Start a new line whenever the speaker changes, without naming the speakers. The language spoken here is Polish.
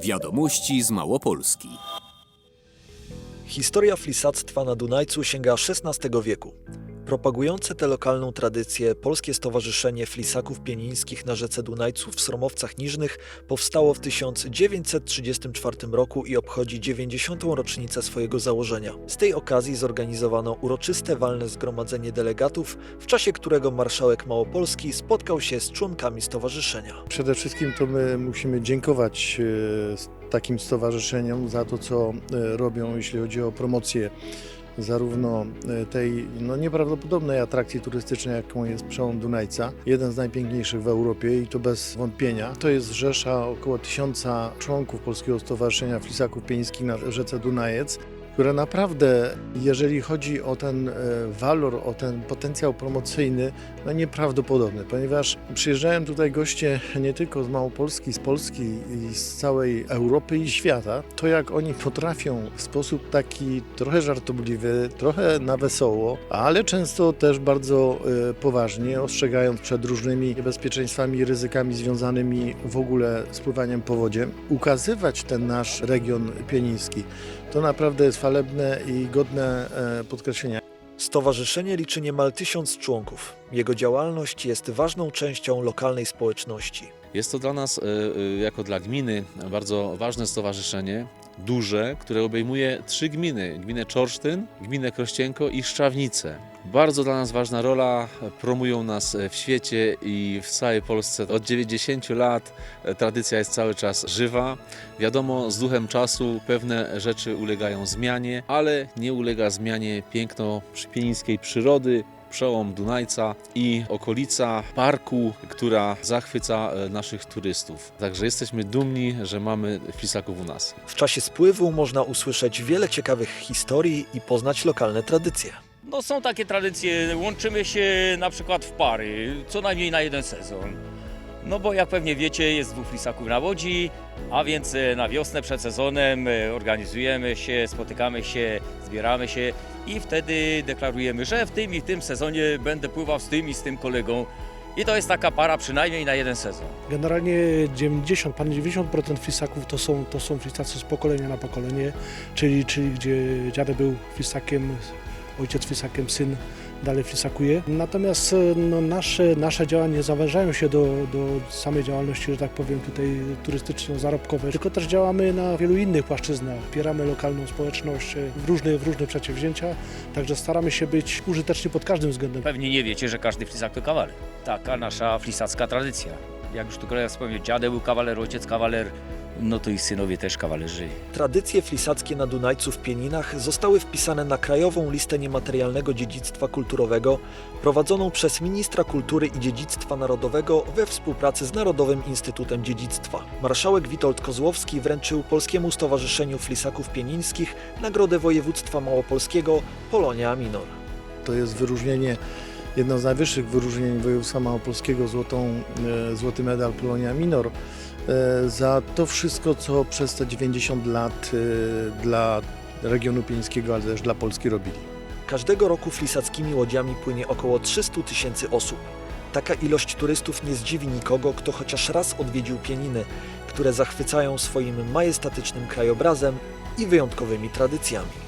Wiadomości z Małopolski.
Historia flisactwa na Dunajcu sięga XVI wieku. Propagujące tę lokalną tradycję Polskie Stowarzyszenie Flisaków Pienińskich na rzece Dunajcu w Sromowcach Niżnych powstało w 1934 roku i obchodzi 90. rocznicę swojego założenia. Z tej okazji zorganizowano uroczyste walne zgromadzenie delegatów, w czasie którego marszałek Małopolski spotkał się z członkami stowarzyszenia.
Przede wszystkim to my musimy dziękować e, takim stowarzyszeniom za to, co e, robią, jeśli chodzi o promocję zarówno e, tej no, nieprawdopodobnej atrakcji turystycznej, jaką jest przełom Dunajca, jeden z najpiękniejszych w Europie i to bez wątpienia. To jest rzesza około tysiąca członków Polskiego Stowarzyszenia Flisaków Pienińskich na rzece Dunajec, które naprawdę, jeżeli chodzi o ten e, walor, o ten potencjał promocyjny, no nieprawdopodobny, ponieważ przyjeżdżają tutaj goście nie tylko z Małopolski, z Polski i z całej Europy i świata. To jak oni potrafią w sposób taki trochę żartobliwy, trochę na wesoło, ale często też bardzo e, poważnie, ostrzegając przed różnymi niebezpieczeństwami i ryzykami związanymi w ogóle z pływaniem po wodzie, ukazywać ten nasz region pieniński. To naprawdę jest falebne i godne e, podkreślenia.
Stowarzyszenie liczy niemal tysiąc członków. Jego działalność jest ważną częścią lokalnej społeczności.
Jest to dla nas, e, e, jako dla gminy, bardzo ważne stowarzyszenie, duże, które obejmuje trzy gminy. Gminę Czorsztyn, gminę Krościenko i Szczawnicę. Bardzo dla nas ważna rola, promują nas w świecie i w całej Polsce. Od 90 lat e, tradycja jest cały czas żywa. Wiadomo, z duchem czasu pewne rzeczy ulegają zmianie, ale nie ulega zmianie piękno pienińskiej przyrody, przełom Dunajca i okolica parku, która zachwyca e, naszych turystów. Także jesteśmy dumni, że mamy flisaków u nas.
W czasie spływu można usłyszeć wiele ciekawych historii i poznać lokalne tradycje.
No są takie tradycje, łączymy się na przykład w pary, co najmniej na jeden sezon. No bo jak pewnie wiecie, jest dwóch lisaków na łodzi, a więc e, na wiosnę przed sezonem e, organizujemy się, spotykamy się, zbieramy się i wtedy deklarujemy, że w tym i w tym sezonie będę pływał z tym i z tym kolegą. I to jest taka para przynajmniej na jeden sezon.
Generalnie 90, pan 90% flisaków to są, to są flisacy z pokolenia na pokolenie, czyli, czyli gdzie dziadek był flisakiem, ojciec flisakiem, syn dalej flisakuje. Natomiast no, nasze, nasze działania nie zawężają się do, do samej działalności, że tak powiem, tutaj turystyczno-zarobkowej, tylko też działamy na wielu innych płaszczyznach. Wspieramy lokalną społeczność e, w różne, w różne przedsięwzięcia, także staramy się być użyteczni pod każdym względem.
Pewnie nie wiecie, że każdy flisak to kawaler. Taka nasza flisacka tradycja. Jak już tu kolega wspomniał, dziadek był kawaler, ojciec kawaler, no to i synowie też kawalerzy.
Tradycje flisackie na Dunajcu w Pieninach zostały wpisane na Krajową Listę Niematerialnego Dziedzictwa Kulturowego prowadzoną przez Ministra Kultury i Dziedzictwa Narodowego we współpracy z Narodowym Instytutem Dziedzictwa. Marszałek Witold Kozłowski wręczył Polskiemu Stowarzyszeniu Flisaków Pienińskich Nagrodę Województwa Małopolskiego Polonia Minor.
To jest wyróżnienie, jedno z najwyższych wyróżnień województwa małopolskiego, złotą, e, złoty medal Polonia Minor, e, za to wszystko, co przez te 90 lat e, dla regionu pienińskiego, ale też dla Polski robili.
Każdego roku flisackimi łodziami płynie około 300 tysięcy osób. Taka ilość turystów nie zdziwi nikogo, kto chociaż raz odwiedził Pieniny, które zachwycają swoim majestatycznym krajobrazem i wyjątkowymi tradycjami.